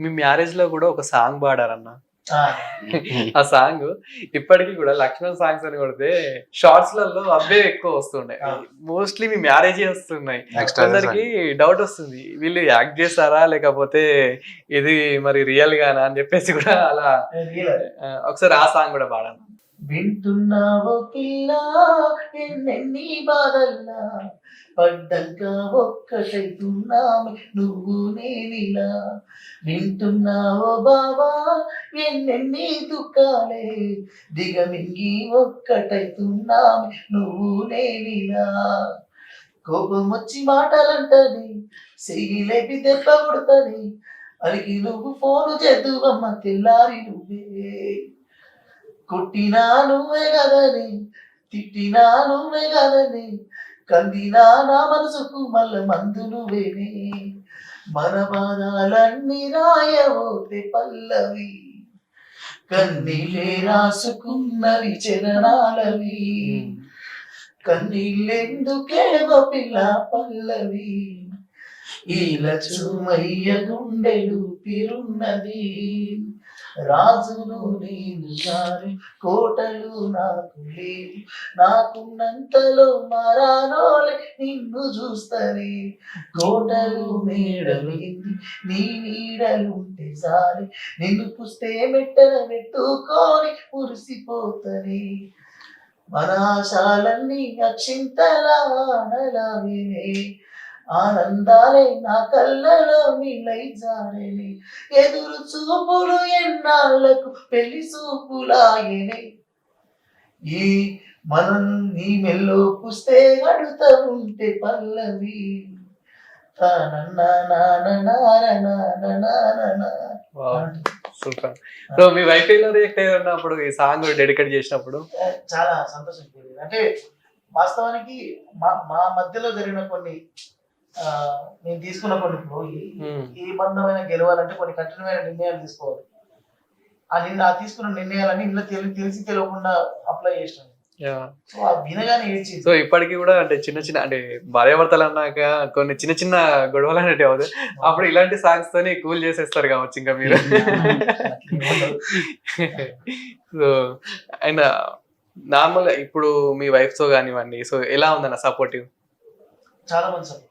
మీ మ్యారేజ్లో కూడా ఒక సాంగ్ పాడారన్న. ఆ, సాంగ్ ఇప్పటికీ కూడా లక్ష్మణ్ సాంగ్స్ అని కొడితే షార్ట్స్లలో అవే ఎక్కువ వస్తుండే. మోస్ట్లీ మీ మ్యారేజ్ వస్తున్నాయి. నెక్స్ట్ కొందరికి డౌట్ వస్తుంది. వీళ్ళు యాక్ట్ చేస్తారా? లేకపోతే ఇది మరి రియల్ గానా అని చెప్పేసి కూడా అలా ఒకసారి ఆ సాంగ్ కూడా పాడాను వింటున్నావో పిల్ల ఎన్నెన్ని బాధల్లా. పడ్డంగా ఒక్కటైతున్నామే నువ్వు నేనిలా వింటున్నావో బావా ఎన్నెన్ని దుఃఖాలే. దిగమింగి ఒక్కటైతున్నామే నువ్వు నేనిలా. కోపం వచ్చి మాటలంటది చెయ్యి లేపి దెబ్బ కొడుతుంది. అలిగి నువ్వు ఫోను చేద్దువమ్మ తెల్లారి నువ్వే. కొట్టినా నువ్వే కదని తిట్టినా నువ్వే కదని కందినా నా మనసుకు మల్ల మందు నువ్వేనే మన బాధాలన్నీ రాయవోతే పల్లవి. కన్నీళ్ళే రాసుకున్నవి చరణాలవి. కన్నీళ్ళెందుకేవో పిల్ల పల్లవి. ఈల చూమయ్య గుండెలు పిరున్నది రాజును నేను గాని కోటలు నాకు లేవు నాకున్నంతలో మరానోలే నిన్ను చూస్తది. కోటలు మేడలేంది నీ నీడలుంటే సారి నిన్ను పుస్తే మెట్టన పెట్టుకొని మురిసిపోతని మన ఆశాలన్నీ అనలాగే ఆనందాలే నా కళ్ళలో నీలై జారేనే ఎదురు చూపులు ఎన్నాళ్ళకు పెళ్ళి చూపులాయనే ఈ మనం నీ మెల్లో పుస్తే అడుత ఉంటే పల్లవి. సూపర్. సో మీ వైఫ్ ఎలా రియాక్ట్ అయ్యి ఉన్నప్పుడు ఈ సాంగ్ డెడికేట్ చేసినప్పుడు? చాలా సంతోషం. అంటే వాస్తవానికి మా మా మధ్యలో జరిగిన కొన్ని నేను తీసుకున్న కొన్ని Hmm. ఈ బంధమైన గెలవాలంటే కొన్ని కఠినమైన నిర్ణయాలు తీసుకోవాలి. ఆ నిన్న ఆ తీసుకున్న నిర్ణయాలన్నీ ఇంట్లో తెలి తెలిసి తెలియకుండా అప్లై చేసినాను. సో ఇప్పటికి కూడా అంటే చిన్న చిన్న అంటే భార్యాభర్తలు అన్నాక కొన్ని చిన్న చిన్న గొడవలు అనేవి అవుతాయి. అప్పుడు ఇలాంటి సాంగ్స్ తోని కూల్ చేసేస్తారు కావచ్చు ఇంకా మీరు. సో అండ్ నార్మల్ ఇప్పుడు మీ వైఫ్తో కానివ్వండి సో ఎలా ఉందన్న సపోర్టివ్ చాలా మంది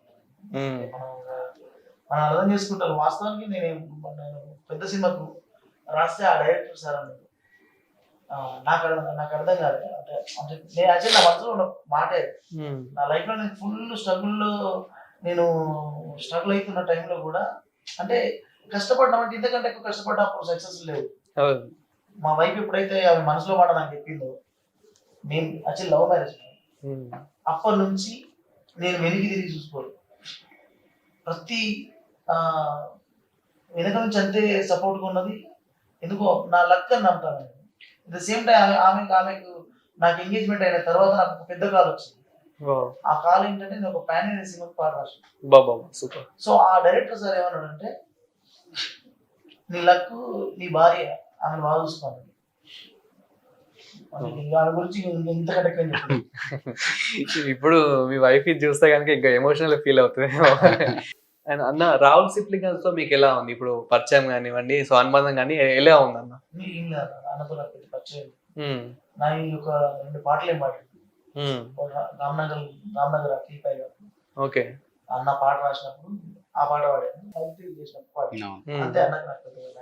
మనం అర్థం చేసుకుంటారు వాస్తవానికి నేను నేను పెద్ద సినిమాకు రాస్తే ఆ డైరెక్టర్ సార్ అన్నాడు నాకు అర్థం- నాకు అర్థం కాదు. అంటే అంటే నేను యాక్చువల్లీ నా మనసులో ఉన్న మాటే నా లైఫ్లో నేను ఫుల్ స్ట్రగుల్లో నేను స్ట్రగుల్ అవుతున్న టైంలో కూడా అంటే కష్టపడ్డాం అంటే ఇంతకంటే ఎక్కువ కష్టపడ్డా అప్పుడు సక్సెస్ లేవు. మా వైఫ్ ఎప్పుడైతే ఆమె మనసులో మాట నాకు చెప్పిందో నేను యాక్చువల్లీ లవ్ మ్యారేజ్ అప్పటి నుంచి నేను వెనక్కి తిరిగి చూసుకోరు ప్రతి వెనక నుంచి అంతే సపోర్ట్గా ఉన్నది. ఎందుకో నా లక్ అని నమ్ముతాను అట్ ద సేమ్ టైం ఆమె ఆమెకు నాకు ఎంగేజ్మెంట్ అయిన తర్వాత నాకు ఒక పెద్ద కాల్ వచ్చింది. ఆ కాల్ ఏంటంటే నేను ఒక ప్యాన్ ఇండియా సినిమాకి పాట సూపర్ సో ఆ డైరెక్టర్ సార్ ఏమన్నాడంటే నీ లక్ నీ భార్య ఆమెను బాగా చెప్పను. ఇప్పుడు మీ వైఫ్ ఇది చూస్తే కనుక ఇంకా ఎమోషనల్ ఫీల్ అవుతుంది. అండ్ అన్న రాహుల్ సిప్లింగన్స్తో మీకు ఎలా ఉంది? ఇప్పుడు పరిచయం కానివ్వండి సో అనుబంధం కానీ ఎలా ఉంది అన్న? నీ ఈ ఒక రెండు పాటలు ఏం పాడాడు రామ్నగర్ రామ్నగర్ గారు ఓకే. అన్న పాట రాసినప్పుడు ఆ పాట పాడాను చేసినప్పుడు అంతే అన్నకు నాకు